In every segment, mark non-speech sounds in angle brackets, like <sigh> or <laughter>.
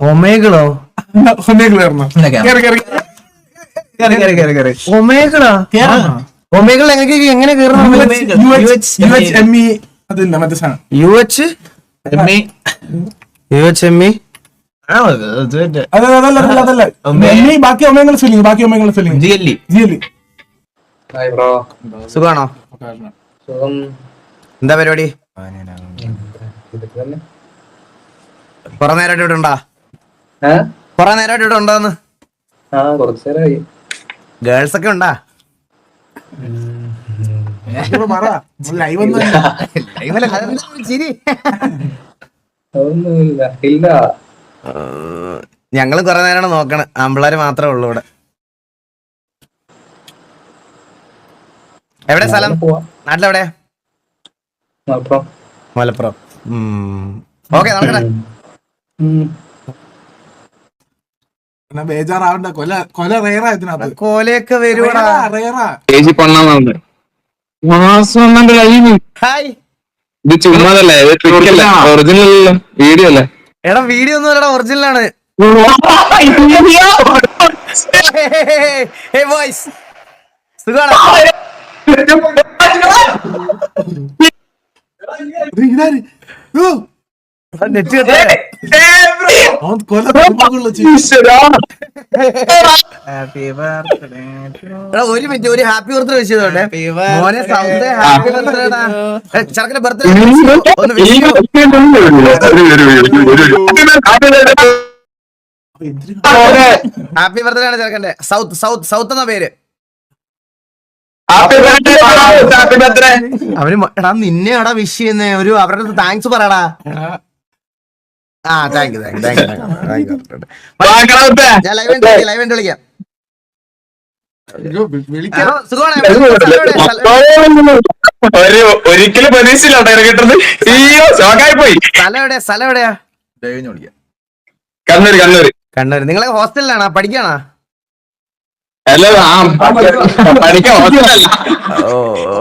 ഒമേകളോ? Omegle എങ്ങനെ എങ്ങനെ U H U H M E സുഖാണോ? എന്താ പരിപാടി? കൊറേ നേരം ഇവിടെ ഉണ്ടാ? കൊറേ നേരമായിട്ട് ഇവിടെ ഉണ്ടോന്ന്? ആ കുറച്ചു നേരമായി ഗേൾസ് ഒക്കെ ഉണ്ടാ? ഇല്ല. ഞങ്ങൾ കൊറേ നേരമാണ് നോക്കണേ. ആമ്പിള്ളാര് മാത്രമേ ഉള്ളൂ ഇവിടെ. എവിടെ സ്ഥലം? പോവാ. നാട്ടിലെവിടെ? മലപ്പുറം. മലപ്പുറം. ഓക്കെ നടക്കട്ടെ. ഉം. എന്നാ ബേജാറാവണ്ട. കൊല കൊല റേറാ ഇതിനകത്ത്. കോലയൊക്കെ വരുവാടാ. റേറാ ചേച്ചി പണ്ണാന്നുണ്ട് മാസം കഴിഞ്ഞു ഹായ്. ഇത് ചുമ്മാതല്ലേ ഇത് ട്രിക്കല്ല ഒറിജിനൽ വീഡിയോ അല്ലേ? എടാ വീഡിയോ ഒന്നും അല്ലടാ ഒറിജിനൽ ആണ്. ഹേ ബോയ്സ് സുഖാണോ? ഇത് ഇതാര്? നെറ്റ് കത്തേ അവൻ കൊല ഒരു മിനിറ്റ് ഒരു ഹാപ്പി ബർത്ത്ഡേ വിഷ് ചെയ്തോട്ടെ മോനെ സൗത്ത് ഹാപ്പി ബർത്ത്ഡേടാ ചെറുക്കന്റെ ബർത്ത്ഡേ ഹാപ്പി ബർത്ത്ഡേ ആണ് ചെറുക്കന്റെ സൗത്ത് സൗത്ത് സൗത്ത് എന്ന പേര്. അവർ എടാ നിന്നെ എടാ വിഷ് ചെയ്യുന്നേ. ഒരു അവരുടെ താങ്ക്സ് പറയടാ. ആ thank you thank you thank you ഞാൻ ലൈവ് ഉണ്ട് ലൈവ് ഉണ്ട് വിളിക്കാം. ഒരിക്കലും പ്രതീക്ഷയില്ല കേട്ടോ കിട്ടുന്നത് അയ്യോ ഷോക്കായി പോയി സ്ഥലം എവിടെയാ സ്ഥലം എവിടെയാ? കണ്ണൂര് കണ്ണൂര്. കണ്ണൂര്. നിങ്ങളെ ഹോസ്റ്റലിലാണോ? പഠിക്കാണോ അല്ല ആ പഠിക്കാൻ ഹോസ്റ്റലല്ല. ഓ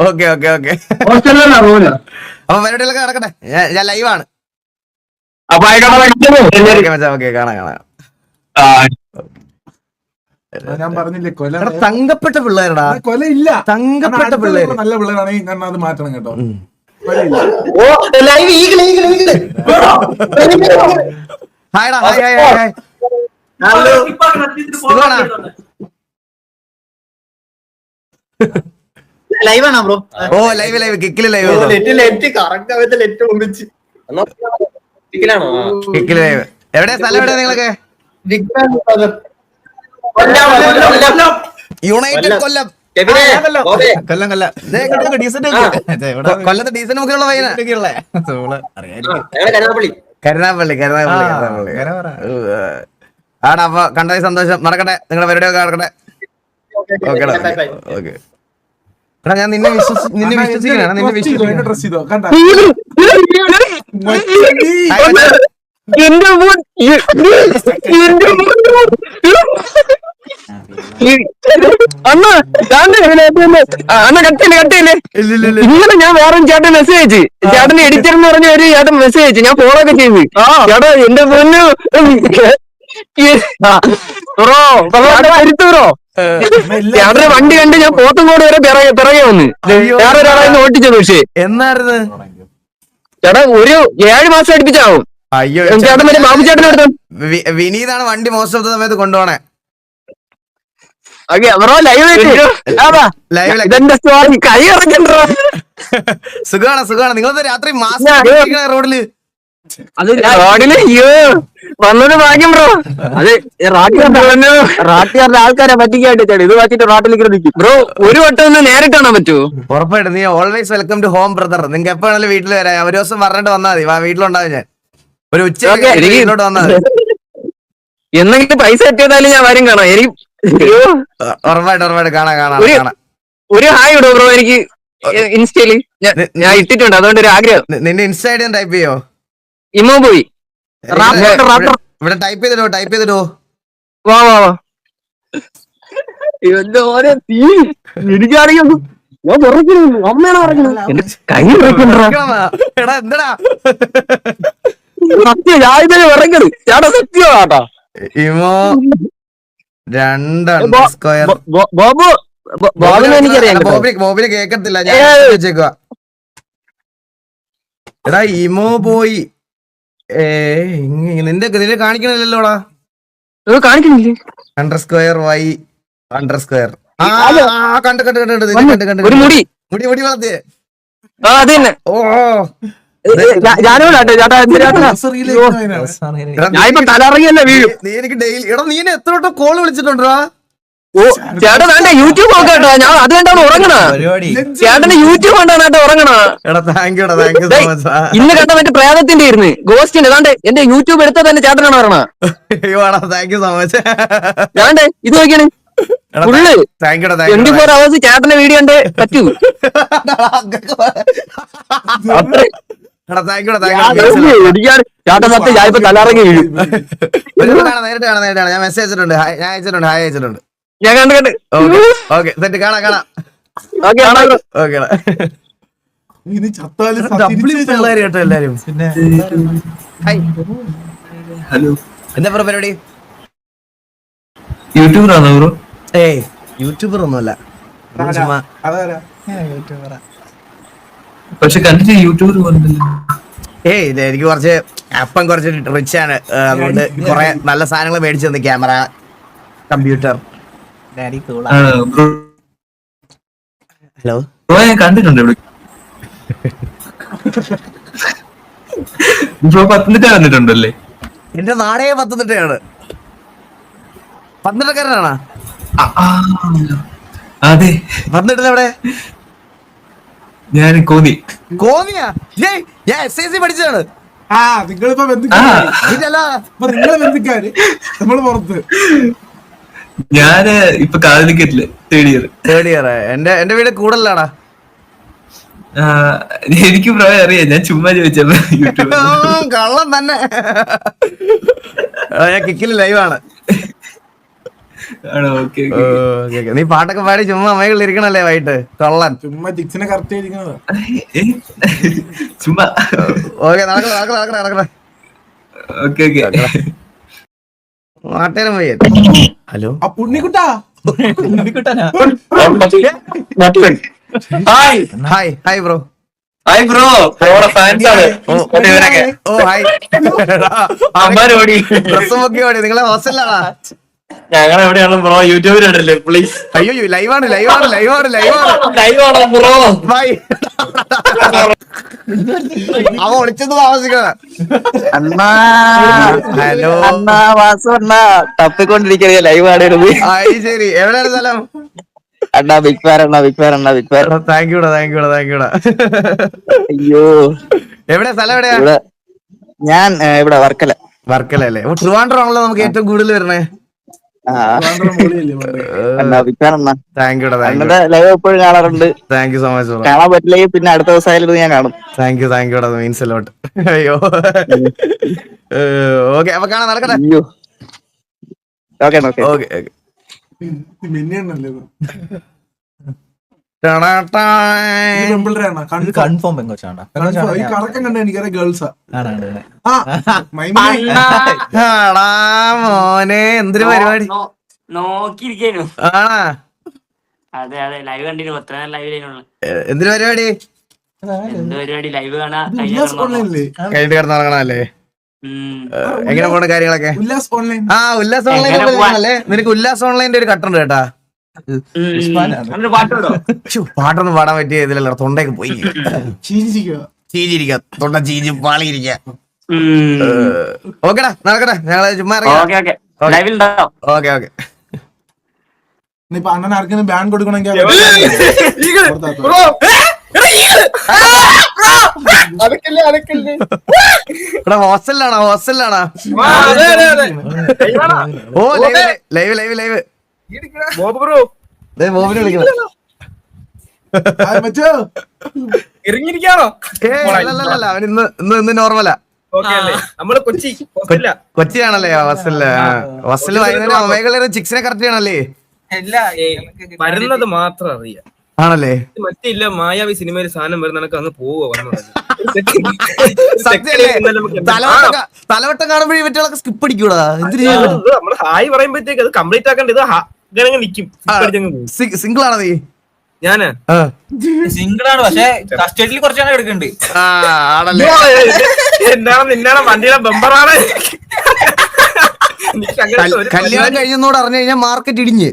ഓക്കെ ഓക്കെ ഓക്കെ. ഹോസ്റ്റലിലാണ് അപ്പൊ പരിപാടികളൊക്കെ നടക്കട്ടെ. ഞാൻ- ഞാൻ ലൈവാണ് അപ്പൊ ഓക്കെ കാണാം കാണാം. ഞാൻ പറഞ്ഞില്ലേ കൊല തങ്കപ്പെട്ട പിള്ളേരടാ. കൊല ഇല്ല തങ്കപ്പെട്ട പിള്ളേർ പിള്ളേര്. നല്ല പിള്ളേരാണെങ്കിൽ കാരണം അത് മാറ്റണം കേട്ടോ. ഹായ്ടാ ഹായ് ഹായ് ഹായ് ഹായ് സുഖാണോ? ലൈവാണോ ബ്രോ? ഓ live live. കിക്കിൽ live let let correct let ഒന്നിച്ച് ലൈവ് എവിടെ സ്ഥലം എവിടെ നിങ്ങളൊക്കെ? യുണൈറ്റഡ് കൊല്ലം. കൊല്ലം. കൊല്ലം ഡീസന്റ് കൊല്ലത്ത് ഡീസന്റ് മുഖ്യമുള്ള പയ്യനുള്ള കരുനാപ്പള്ളി കരുനാപ്പള്ളി. ആടാ അപ്പൊ കണ്ടത് സന്തോഷം. നടക്കട്ടെ നിങ്ങളുടെ പരിപാടിയൊക്കെ നടക്കട്ടെ. Okay okay. എടാ ഞാൻ നിന്നെ വിശ്വസി നിന്നെ വിശ്വസിക്കണ. നിന്നെ കണ്ട? എന്റെ മോൻ എന്റെ മോൻ അണ്ണ താണ്ടെ അണ്ണ കട്ടില്ലേ കട്ടില്ലേ ഇന്നലെ ഞാൻ വേറെ ചേട്ടൻ മെസ്സേജ് അയച്ചു. ചേട്ടൻ എഡിറ്റർ എന്ന് പറഞ്ഞ ഒരു ചേട്ടൻ മെസ്സേജ് അയച്ചു. ഞാൻ ഫോളോ ഒക്കെ ചെയ്ത്. ചേട്ടാ എന്റെ പൊന്നു. ബ്രോ ബ്രോ ചേട്ടന്റെ വണ്ടി കണ്ട് ഞാൻ പോത്തങ്കോട് വരെ പിറകെ പിറകെ വന്ന്. വേറെ ഒരാളായിരുന്നു ഓട്ടിച്ചത് പക്ഷേ. എന്നായിരുന്നു? ചേട്ടാ ഒരു ഏഴ് മാസം അടുപ്പിച്ചാവും. അയ്യോ ചേട്ടൻ മറ്റേ ബാബു ചേട്ടൻ എടുത്തു വിനീതാണ് വണ്ടി മോസ്റ്റ് ഓഫ് ദ സമയത്ത് കൊണ്ടുപോണേ സുഖമാണ് സുഖമാണ് നിങ്ങളത് രാത്രി മാസം റോഡിൽ അത് റോഡിൽ അയ്യോ വന്നത് ഭാഗ്യം ബ്രോ. അത് റാട്ടിയാറിന്റെ ആൾക്കാരെ പറ്റിക്കായിട്ട് ചേട്ടാ ഇത് പറ്റിട്ട് റാട്ടിലേക്ക് നിൽക്കും. ബ്രോ ഒരു വട്ടം ഒന്ന് നേരിട്ട് കാണാൻ പറ്റുമോ? ഉറപ്പായിട്ടും നീ always welcome to home brother നിങ്ങൾക്ക് എപ്പോ വേണേലും വീട്ടിൽ വരാം. ഒരു ദിവസം പറഞ്ഞിട്ട് വന്നാൽ മതി. വാ വീട്ടിലുണ്ടാവും ഞാൻ. ഒരു ഉച്ച വീട്ടിലോട്ട് വന്നാൽ മതി. എന്തെങ്കിലും പൈസ എത്തിയതായാലും ഞാൻ വരും കാണാം. എനിക്ക് ഉറപ്പായിട്ട് ഉറപ്പായിട്ട്. കാണാം കാണാം ഒരു- കാണാം. ഒരു ഹായ് ഇടോ ബ്രോ. എനിക്ക് ഇൻസ്റ്റയിൽ ഞാൻ- ഞാൻ ഇട്ടിട്ടുണ്ട്. അതുകൊണ്ട് ഒരു ആഗ്രഹം. നിന്റെ ഇൻസ്റ്റ ഐ ടൈപ്പ് ചെയ്യോ? ഇമ്മോ പോയി. ഇവിടെ-. ടൈപ്പ് ചെയ്തിടോ ടൈപ്പ് ചെയ്തിടോ. വാ വാ വാ. എന്റെ ഓരോ തീ. എനിക്കാണെങ്കിൽ ഞാൻ അമ്മയാണ് പറയുന്നത് കൈ എടാ എന്തടാ? സത്യം ഞാൻ ഇതുവരെ ഇറങ്ങത് ചേട്ടാ സത്യമാട്ടാ ഇമോ രണ്ടാണ് സ്ക്വയർ ബോബു ബോബിനെ എനിക്കറിയാം ബോബിനെ കേക്കത്തില്ല ഞാൻ. വെച്ചേക്കുക എടാ ഇമോ പോയി. ഏ നിന്റെ നിന്നെ കാണിക്കണില്ലല്ലോടാ. കാണിക്കണില്ലേ under square Y under square കണ്ട് കണ്ട് കണ്ട് കണ്ട് കണ്ട് മുടി. മുടി മുടി വളർത്തിയേ. ആ അത് തന്നെ. ഓ ഞാനിപ്പോ തലറങ്ങിയല്ലേ വീഴും. നീ എനിക്ക് ഡെയിലി എടാ നീ എന്നെ എത്ര വട്ടം കോൾ വിളിച്ചിട്ടുണ്ടോ ഓ ചേട്ടൻ വേണ്ട യൂട്യൂബ് നോക്കാം കേട്ടോ ഞാൻ അത് കണ്ടാണ് ഉറങ്ങണ ചേട്ടന്റെ യൂട്യൂബ് കണ്ടാണ് ഉറങ്ങണോ ഉറങ്ങണ ഇന്ന് കണ്ട എന്റെ പ്രേതത്തിന്റെ ഇരുന്ന് ഗോസ്റ്റിന്റെ അതാണ്ട് എന്റെ യൂട്യൂബ് എടുത്താൽ തന്നെ ചേട്ടനാണ് പറയണ അയ്യോ താങ്ക് യു സോ മച്ച് ഞാണ്ട് ഇത് നോക്കിയാണ് ഫുള്ള് ട്വന്റി ഫോർ അവേഴ്സ് ചേട്ടന്റെ വീഡിയോ ഉണ്ട് പറ്റൂ ചേട്ടൻ സത്യം ഞാൻ ഇപ്പൊ തലറങ്ങി വീഴും നേരിട്ട് കാണാം നേരിട്ട് കാണാം ഞാൻ മെസ്സേജ് അയച്ചിട്ടുണ്ട് ഞാൻ അയച്ചിട്ടുണ്ട് ഹായ് അയച്ചിട്ടുണ്ട് ഞാൻ കണ്ടു കണ്ട്. ഓക്കെ. ഓക്കെ. സെറ്റ്. കാണാം കാണാം. ഓക്കെ ഓക്കെ ഇനി ചത്താലും ഡബ്ല്യു പിള്ളേര് കേട്ടോ എല്ലാരും. പിന്നെ ഹായ് ഹലോ എന്താ ബ്രോ പരിപാടി? യൂട്യൂബറാണോ ബ്രോ ഏയ് യൂട്യൂബർ ഒന്നുമല്ല ചുമ്മാ. അതാരാ? പക്ഷെ കണ്ടിട്ട് യൂട്യൂബർ വന്നില്ല ഏയ് ഇത് എനിക്ക് കുറച്ച് അപ്പം കുറച്ച് റിച്ച് ആണ്. അതുകൊണ്ട് കുറെ നല്ല സാധനങ്ങൾ മേടിച്ചു തന്നെ ക്യാമറ കമ്പ്യൂട്ടർ. ആണോ ബ്രോ ഹലോ ബ്രോ ഞാൻ കണ്ടിട്ടുണ്ട് ഇവിടെ. <laughs> ബ്രോ പത്തനംതിട്ട കണ്ടിട്ടുണ്ടല്ലേ? എന്റെ നാടേ പത്തനംതിട്ടയാണ്. പത്തനംതിട്ടക്കാരനാണോ? ആ, ആ, അതെ. പത്തനംതിട്ട എവിടെ? ഞാൻ കോന്നി. കോന്നിയാ? ഏയ് ഞാൻ എസ് ഐ സി പഠിച്ചതാണ്. ആ നിങ്ങളിപ്പോ ബന്ധുക്കാര്. നിങ്ങളെ ബന്ധുക്കാര്. <laughs> നമ്മൾ പുറത്ത്. ഞാൻ ഇപ്പൊ കാലിക്കറ്റിൽ തേർഡ് ഇയർ തേർഡ് ഇയർ എന്റെ എന്റെ വീട് കൂടുതലാടാ എനിക്ക് പ്രായം അറിയാം ഞാൻ ചുമ്മാ ഉം, കള്ളം തന്നെ. ഞാൻ കിക്കിൽ ലൈവാണ് നീ പാട്ടൊക്കെ പാടി ചുമ്മാ അമ്മകളിൽ ഇരിക്കണല്ലേ വൈകിട്ട്? കള്ളൻ. ചുമ്മാ ജിക്സിനെ കറക്റ്റ് ചുമ്മാ. ഓക്കെ നടക്കണ നടക്കണ നടക്കണ ഓക്കെ ഓക്കെ. നാട്ടേരം പോയി ഹലോ? ആ പുണ്ണിക്കുട്ടാ. Hi. Hi hi bro. Hi bro. ബ്രോയുടെ ഫാൻസ് ആണ്. ഇവരൊക്കെ. ഓ ഹായ്. അമ്മാരോടി ഓടി നിങ്ങളെ ഹോസ്റ്റലിലാണാ ഞങ്ങൾ എവിടെയാണ് ബ്രോ? യൂട്യൂബിലുണ്ടല്ലേ പ്ലീസ് അയ്യോ ലൈവാണ് ലൈവാണ് ലൈവാണ് ലൈവാണ് ലൈവാണ് ബ്രോ? ബൈ അവ ഒളിച്ചത് താമസിക്കണ. അണ്ണാ ഹലോ. അണ്ണാ വാസു അണ്ണാ തപ്പിക്കൊണ്ടിരിക്കുക ലൈവ് ആടരുത് ആയി ശരി. എവിടെയാണ് സ്ഥലം? അണ്ണാ ബിഗ് ഫാൻ അണ്ണാ ബിഗ് ഫാൻ അണ്ണാ ബിഗ് ഫാൻ താങ്ക് യൂടാ താങ്ക് യൂടാ താങ്ക് യൂടാ അയ്യോ. എവിടെയാ? സ്ഥലം എവിടെയാ? ഇവിടെ ഞാൻ ഏ, ഇവിടെ വർക്കല. വർക്കല അല്ലേ? ട്രിവാൻഡ്രം ആണല്ലോ നമുക്ക് ഏറ്റവും കൂടുതൽ വരണേ ലൈവ് എപ്പോഴും കാണാറുണ്ട്. Thank you so much bro കാണാൻ പറ്റില്ലെങ്കിൽ പിന്നെ അടുത്ത ദിവസം ഞാൻ കാണും. Thank you thank you means lot അയ്യോ. ഓക്കെ അപ്പൊ കാണാൻ നടക്കട്ടെ. അയ്യോ. ഓക്കെ ഓക്കെ ഓക്കെ ഓക്കെ മിന്നിയണ്ണല്ലേ കൺഫേം. ഈ കറക്കം കണ്ട എനിക്കറിയാം ഗേൾസാ ആ. മൈമിനെ ആടാ മോനെ എന്തൊരു പരിപാടി? നോക്കിയിരിക്കാനു. ആണാ? അതെ അതെ ലൈവ് കണ്ടിരുന്നു. എത്ര നേരം ലൈവ് എന്തൊരു പരിപാടി? എന്ത് പരിപാടി? ലൈവ് എങ്ങനെ പോണ കാര്യങ്ങളൊക്കെ? ഉല്ലാസ് ഓൺലൈൻ ആ ഉല്ലാസ് ഓൺലൈൻ അല്ലേ നിനക്ക് ഉല്ലാസ് ഓൺലൈന്റെ ഒരു കട്ടുണ്ട് കേട്ടാ. പാട്ടൊന്നും പാടാൻ പറ്റിയ ഇതിലല്ല തൊണ്ടയൊക്കെ പോയി. ചീരിച്ചിരിക്കുക ചീഞ്ഞിരിക്ക തൊണ്ട ചീഞ്ഞ് പാളിയിരിക്ക ഓക്കെടാ നടക്കട്ടെ. ഞങ്ങൾ ചുമ്മാ ഓക്കെ ഓക്കെ. അണ്ണൻ ബാൻ കൊടുക്കണമെങ്കിൽ ഇവിടെ ഹോസ്റ്റലിലാണോ ഹോസ്റ്റലിലാണോ? ഓ ലൈവ് ലൈവ് ലൈവ് ലൈവ്. ദേ ബോബിനെ വിളിക്കണം. മച്ചോ. ഇറങ്ങിയിരിക്കാണോ അവൻ ഇന്ന് ഇന്ന് ഇന്ന് നോർമലാ കൊച്ചിയാണല്ലേ ഹോസ്റ്റലിൽ. ഹോസ്റ്റലിൽ വൈകുന്നേരം ഒമേകളെ ചിക്സിനെ കറക്റ്റ് ചെയ്യണല്ലേ? വരുന്നത് മാത്രം അറിയാം. ആണല്ലേ? മറ്റില്ല മായാവി സിനിമയിൽ സാധനം വരുന്ന അങ്ങ് പോവുക തലവട്ടം കാണുമ്പോഴേ സ്കിപ്പ് അടിക്കൂടാ. ഹായ് പറയുമ്പോഴത്തേക്ക് അത് കംപ്ലീറ്റ് ആക്കേണ്ടത് ഇങ്ങനെ നിക്കും. സിംഗിൾ ആണോ നീ? ഞാൻ. ആണ് പക്ഷെ കസ്റ്റഡിയിൽ കുറച്ചാണ് എടുക്കുന്നുണ്ട്. എന്താണ് നിന്നാണ് വണ്ടിയുടെ ബമ്പറാണ്. കല്യാണം കഴിഞ്ഞോട് അറിഞ്ഞു കഴിഞ്ഞാൽ മാർക്കറ്റ് ഇടിഞ്ഞ്.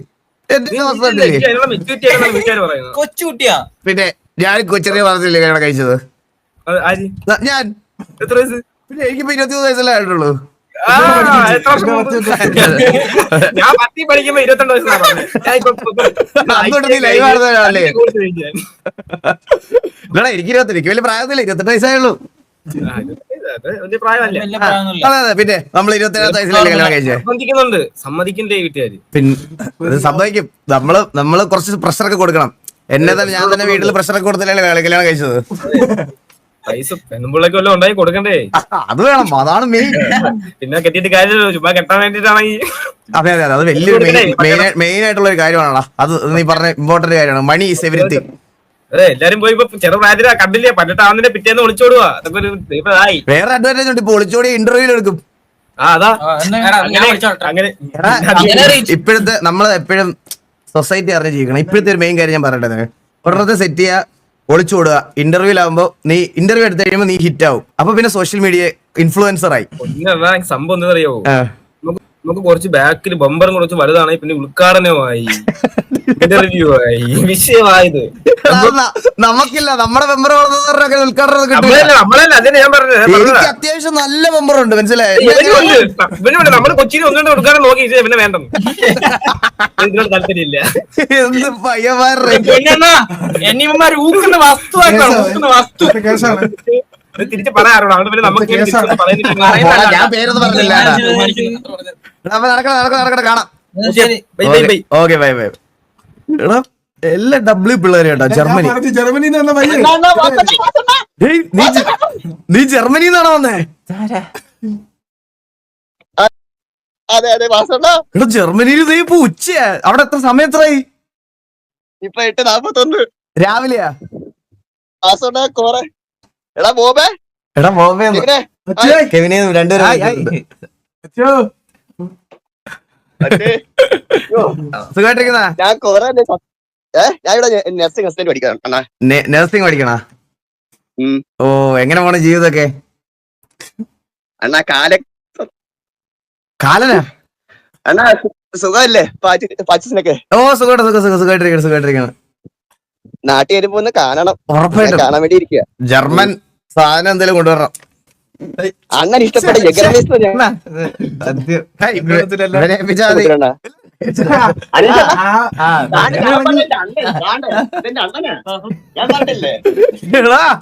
കൊച്ചുകുട്ടിയാ. പിന്നെ ഞാൻ കൊച്ചെറിയ പറഞ്ഞില്ലേ കല്യാണം കഴിച്ചത്? ആര്? ഞാൻ. എത്ര വയസ്സ്? പിന്നെ എനിക്കിപ്പോ ഇരുപത്തിമൂന്ന് വയസ്സല്ലേ ആയിട്ടുള്ളൂ. ഞാൻ പത്തി പഠിക്കുമ്പോ ഇരുപത്തിരണ്ട് വയസ്സാണ് എനിക്ക് ഇരുപത്തി എനിക്ക് വലിയ പ്രായത്തില്ല ഇരുപത്തെട്ട് വയസ്സായുള്ളൂ. അത് പ്രായമല്ല? അതെ അതെ പിന്നെ നമ്മൾ ഇരുപത്തേഴാമത്തെ വയസ്സിലല്ലേ കല്യാണം കഴിച്ചേ? സമ്മതിക്കുന്നുണ്ട്. സമ്മതിക്കണ്ടേ വീട്ടുകാര്? പിന്നെ ഇത് സംഭവിക്കും നമ്മൾ നമ്മൾ കുറച്ച് പ്രഷറൊക്കെ കൊടുക്കണം. എന്നെ തന്നെ ഞാൻ തന്നെ വീട്ടിൽ പ്രഷറൊക്കെ കൊടുത്തില്ലല്ലേ കല്യാണം കഴിച്ചത്? പൈസ വല്ലതും ഉണ്ടായി കൊടുക്കണ്ടേ? <laughs> അത് വേണം അതാണ് മെയിൻ പിന്നെ കെട്ടിയിട്ട് കാര്യമല്ലോ ചുമ്മാ കെട്ടാൻ വേണ്ടിട്ടാണെങ്കിൽ അതെ അതെ അതെ വലിയ മെയിൻ മെയിൻ ആയിട്ടുള്ള ഒരു കാര്യമാണല്ലോ. അത് നീ പറഞ്ഞ ഇമ്പോർട്ടന്റ് കാര്യമാണ്. മണി ഈസ് എവരിത്തിങ് അതെ എല്ലാരും പോയി ഇപ്പൊ ചെറു പ്രായത്തിലാ കണ്ടില്ലേ? പണ്ടിട്ടാവുന്നതിന്റെ പിറ്റേന്ന് ഒളിച്ചോടുക അതൊക്കെ ഒരു ഇതായി വേറെ അഡ്വാന്റേജ് ഉണ്ട് ഇപ്പൊ ഒളിച്ചോടി ഇന്റർവ്യൂവിൽ എടുക്കും. ആ അതാ. ഇപ്പോഴത്തെ നമ്മൾ എപ്പോഴും സൊസൈറ്റി അറിഞ്ഞ് ജീവിക്കണം. ഇപ്പോഴത്തെ ഒരു മെയിൻ കാര്യം ഞാൻ പറയട്ടെ ഒരെണ്ണത്തെ സെറ്റ് ചെയ്യുക ഒളിച്ചോടുക. ഇന്റർവ്യൂലാകുമ്പോൾ നീ ഇന്റർവ്യൂ എടുത്തു കഴിയുമ്പോൾ നീ ഹിറ്റ് ആവും. അപ്പൊ പിന്നെ സോഷ്യൽ മീഡിയ ഇൻഫ്ലുവൻസർ ആയി. സംഭവം എന്താ അറിയാവോ. നമുക്ക് കുറച്ച് ബാക്കിൽ ബമ്പറും കുറച്ച് വലുതാണ് പിന്നെ ഉദ്ഘാടനമായി ഇന്റർവ്യൂ ആയി. വിഷയമായത്. നമുക്കില്ല. നമ്മുടെ മെമ്പർ ഉദ്ഘാടനം അതിനെ ഞാൻ പറഞ്ഞത്. അത്യാവശ്യം നല്ല മെമ്പർ ഉണ്ട് മനസ്സിലായി. നമ്മൾ കൊച്ചിയിൽ ഒന്നുകൊണ്ട് ഉദ്ഘാടനം നോക്കി ഇത് പിന്നെ വേണ്ട ഇതിനോട് താല്പര്യമില്ല. എന്ത് ഊക്കുന്ന വസ്തു. ഇത് ഇത് തിരിച്ച് പിന്നെ നമുക്ക് ഞാൻ പേരൊന്നും പറഞ്ഞില്ല കാണാം. Bye, bye, bye. Okay bye bye. എടാ എല്ലാ ഡബ്ല്യു പിള്ളേരും കേട്ടോ ജർമ്മനി. നീ ജർമ്മനി. നീ ജർമ്മനിയിൽ നിന്നാണോ വന്നേ? അതെ അതെ എടാ ജർമ്മനിയിൽ നീ ഇപ്പൊ ഉച്ചയാ. അവിടെ എത്ര സമയം എത്രയായി ഇപ്പൊ എട്ട് നാപ്പത്തൊന്ന്. രാവിലെയാ? എടാ ബോബേ. എടാ ബോബേ കെവിനെ രണ്ടുപേരും സുഖമായിട്ടിരിക്കുന്ന ഞാൻ കൊറേ ഏ? ഞാൻ ഇവിടെ നഴ്സിംഗ് അസിസ്റ്റന്റ് നഴ്സിംഗ് പഠിക്കണ. ഓ എങ്ങനെ പോണ ജീവിതൊക്കെ? അണ്ണാ കാല കാലനാ? അണ്ണാ സുഖമല്ലേ പച്ചസിനൊക്കെ? ഓ സുഖമായിട്ട് സുഖം സുഖം സുഖമായിട്ടിരിക്കണം സുഖമായിട്ടിരിക്കണം നാട്ടിൽ വരുമ്പോ ഒന്ന് കാണണം. ഉറപ്പായിട്ടും. കാണാൻ വേണ്ടി ഇരിക്കുക ജർമ്മൻ സാധനം എന്തെങ്കിലും കൊണ്ടുവരണം. അണ്ണൻ ഇഷ്ടപ്പെട്ട ജഗരമേശ്വര സത്യം. ഹേയ്, ഇവനെ- ഇവനെ ഏൽപ്പിച്ചാ മതി. എടാ,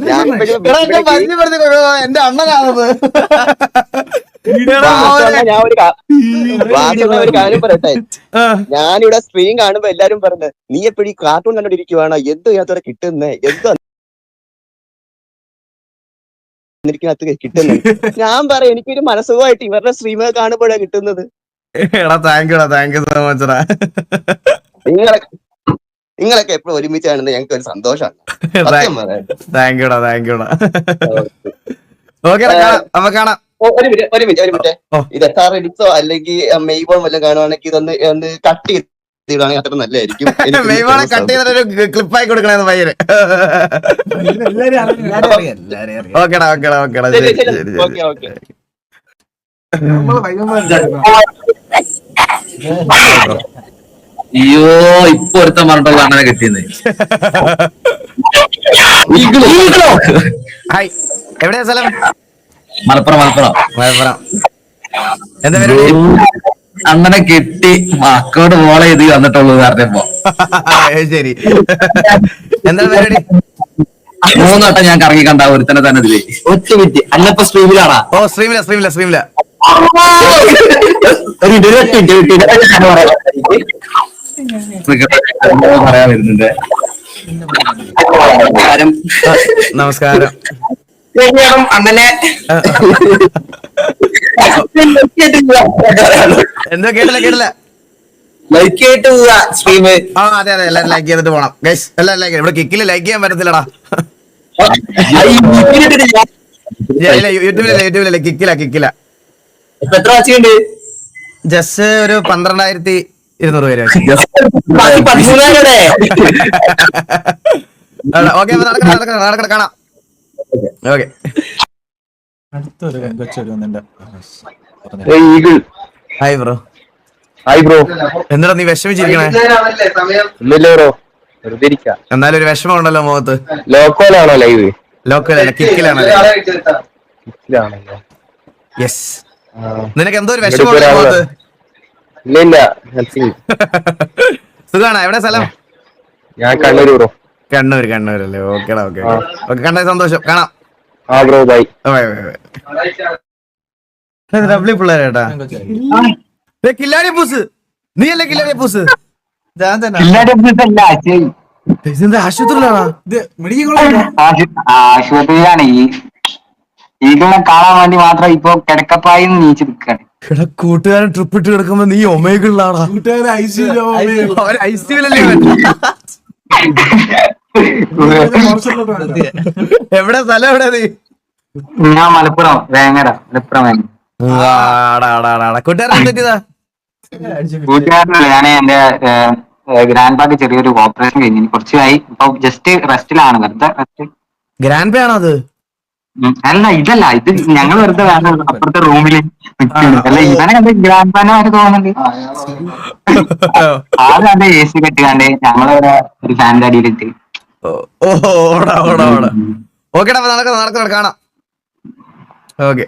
ഞാൻ ഇപ്പഴും എടാ, കൊണ്ടുപോ, എന്റെ അണ്ണനാണത്. ഒരു കാര്യം പറയട്ടെ. ഞാനിവിടെ സ്ക്രീൻ കാണുമ്പോ എല്ലാരും പറഞ്ഞത് നീ എപ്പോഴും ഈ കാർട്ടൂൺ കണ്ടോണ്ടിരിക്കുവാണോ? എന്തോ ഇതിനകത്തോടെ കിട്ടുന്നേ? എന്തോ കിട്ടുന്നത് ഞാൻ പറയാം എനിക്കൊരു മനസ്സുഖമായിട്ട് ഇവരുടെ സ്ട്രീമ് കാണുമ്പോഴാണ് കിട്ടുന്നത്. എടാ താങ്ക് യുടാ താങ്ക് യു സോ മച്ച് എടാ. നിങ്ങളൊക്കെ നിങ്ങളൊക്കെ എപ്പോഴും ഒരുമിച്ചാണെന്ന് ഞങ്ങൾക്ക് ഒരു സന്തോഷമാണ് താങ്ക് യുടാ താങ്ക് യുടാ ഓക്കെ. അപ്പൊ കാണാം. ഒരു മിനിറ്റ് ഒരു മിനിറ്റ് ഒരു മിനിറ്റ്. ഇത് എഡിക്സോ അല്ലെങ്കിൽ മെയ്ബോൺ വല്ലതും കാണുവാണെങ്കിൽ ഇതൊന്ന് ഒന്ന് കട്ട് അത്ര നല്ലതായിരിക്കും. കട്ട് ക്ലിപ്പായി കൊടുക്കണേന്ന് പയ്യന്. ഓക്കെടാ ഓക്കെടാ ഓക്കെടാ. Okay okay. അയ്യോ ഇപ്പൊ ഒരുത്തൻ പറഞ്ഞിട്ടുള്ള അങ്ങനെ കിട്ടിയെന്ന്. <laughs> എവിടെയാ സ്ഥലം? മലപ്പുറം മലപ്പുറം. മലപ്പുറം. എന്താ പരിപാടി? അങ്ങനെ കെട്ടി മക്കോട് മോളെ ഇത് വന്നിട്ടുള്ളൂ പറഞ്ഞപ്പോ. ശരി. എന്താ പരിപാടി? മൂന്ന് വട്ടം ഞാൻ കറങ്ങി കണ്ട ഒരുത്തനെ തന്നെ ഇതിൽ. ഒറ്റ മിനിറ്റ് അല്ലപ്പോ സ്ട്രീമിലാണാ ഓ സ്ട്രീമില സ്ട്രീമില സ്ട്രീമില പറയാൻ വരുന്നുണ്ട്. നമസ്കാരം. അങ്ങനെ ആ, എന്തോ കേട്ടില്ല കേട്ടില്ല. ലൈക്ക് ചെയ്തിട്ട് പോവാ സ്ട്രീം ആ അതെ അതെ എല്ലാരും ലൈക്ക് ചെയ്തിട്ട് പോണം. ഗൈസ് എല്ലാരും ലൈക്ക് ഇവിടെ കിക്കിൽ ലൈക്ക് ചെയ്യാൻ പറ്റത്തില്ലടാ. ഇല്ല യൂട്യൂബിലല്ല യൂട്യൂബിലല്ല കിക്കില കിക്കില എത്ര വാച്ചുണ്ട് ജസ്റ്റ് ഒരു പന്ത്രണ്ടായിരത്തി ഇരുന്നൂറ് പേര് ഓക്കെ നടക്കണം നടക്കണം നടക്കണം കാണാം. ഓക്കെ അടുത്തൊരു കൊച്ചു വന്നിട്ട് eagle. Hi bro hi bro എന്നിട്ട് നീ വിഷമിച്ചിരിക്കണേ? ഇല്ലല്ലോ ബ്രോ വെറുതെ ഇരിക്കാം. എന്നാലും ഒരു വിഷമം ഉണ്ടല്ലോ മുഖത്ത് ലോക്കോലാണോ ലൈവ് ലോക്കലല്ല കിക്കിലാണല്ലേ? കിക്കിലാണല്ലോ. യെസ് നിനക്ക് എന്തോ ഒരു വിഷമം മുഖത്ത്? ഇല്ല ഇല്ല. സുഖാണോ? എവിടെ സ്ഥലം? ഞാൻ കണ്ണൂർ ബ്രോ കണ്ണൂർ കണ്ണൂരല്ലേ? ഓക്കേടാ ഓക്കെ ഓക്കെ കണ്ട സന്തോഷം. കാണാം. ആ ബ്രോ ബൈ. ഡബ്ല്യൂ പിള്ളേരേട്ടാ ഏ, കില്ലാടി പൂസ്. നീ അല്ലേ കില്ലാടി പൂസ്? ഞാൻ തന്നെ. ഇതെന്താ ആശുപത്രിയിലാണോ? ഇത് മെഡിക്കൽ കോളേജ് ആശുപത്രിയിലാണ് ഈ ഇതിനെ കാണാൻ വേണ്ടി മാത്രം ഇപ്പൊ കിടക്കപ്പായി നീച്ചു നിൽക്കാണ് എടാ കൂട്ടുകാരൻ ട്രിപ്പ് ഇട്ട് കിടക്കുമ്പോ നീ ഒമേഗിളിലാണോ കൂട്ടുകാരൻ ഐ സി അവൻ ഐ സിയിലല്ലേ <laughs> എവിടെ സ്ഥലം എവിടെ നീ? ഞാൻ മലപ്പുറം വേങ്ങര മലപ്പുറം. കൂട്ടുകാരൻ കൂട്ടുകാരനല്ല ഞാൻ എന്റെ ഗ്രാൻഡ് പാക്ക് ചെറിയൊരു ഓപ്പറേഷൻ കഴിഞ്ഞു കുറച്ചായി ഇപ്പൊ ജസ്റ്റ് റെസ്റ്റിലാണ് വെറുതെ റെസ്റ്റ് ഗ്രാൻഡ് പേ ആണോ അത്? അല്ല ഇതല്ല. ഇത് ഞങ്ങൾ വെറുതെ വേറെ അപ്പുറത്തെ റൂമിൽ അല്ല ഇവനെ കണ്ട് ഗ്രാൻഡ് തോന്നുന്നുണ്ട്? എന്റെ എ സി കെട്ടുകാണ്ട് ഞങ്ങളിവിടെ ഒരു ഫാൻ അടിയിലിട്ട് ഓടാ ഓടാ ഓടാ. ഓക്കേടാ നടക്കാം നടക്കാം കാണാം. ഓക്കെ.